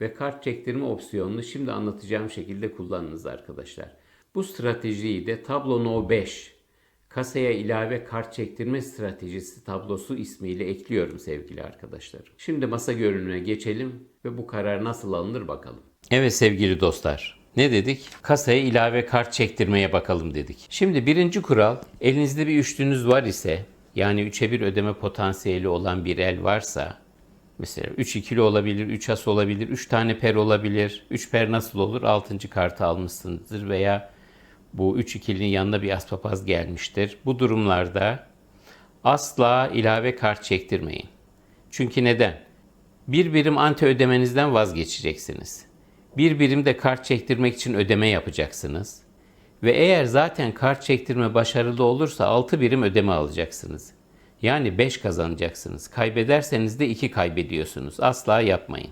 ve kart çektirme opsiyonunu şimdi anlatacağım şekilde kullanınız arkadaşlar. Bu stratejiyi de tablo No 5 kasaya ilave kart çektirme stratejisi tablosu ismiyle ekliyorum sevgili arkadaşlar. Şimdi masa görünümüne geçelim ve bu karar nasıl alınır bakalım. Evet sevgili dostlar. Ne dedik? Kasaya ilave kart çektirmeye bakalım dedik. Şimdi birinci kural elinizde bir üçlünüz var ise yani 3'e 1 ödeme potansiyeli olan bir el varsa Mesela 3 ikili olabilir, 3 as olabilir, 3 tane per olabilir. 3 per nasıl olur? 6. kartı almışsınızdır veya bu 3 ikilinin yanına bir as papaz gelmiştir. Bu durumlarda asla ilave kart çektirmeyin. Çünkü neden? Bir birim anti ödemenizden vazgeçeceksiniz. Bir birim de kart çektirmek için ödeme yapacaksınız. Ve eğer zaten kart çektirme başarılı olursa 6 birim ödeme alacaksınız. Yani 5 kazanacaksınız. Kaybederseniz de 2 kaybediyorsunuz. Asla yapmayın.